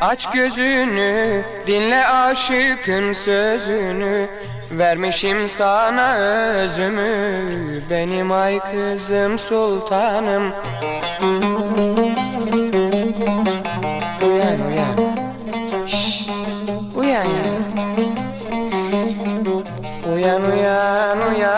Aç gözünü dinle aşıkın sözünü. Vermişim sana özümü Benim ay kızım sultanım. Uyan uyan. Şşt, Uyan ya. Uyan uyan uyan uyan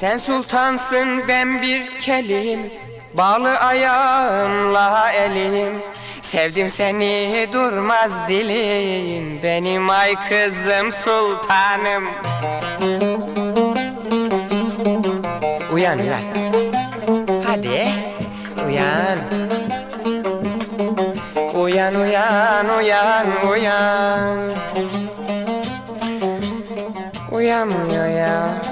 Sen sultansın ben bir kelim. Bağlı ayağımla elim. Sevdim seni durmaz dilim. Benim ay kızım sultanım. Uyan uyan Hadi uyan. Uyan uyan uyan uyan. Uyanmıyor ya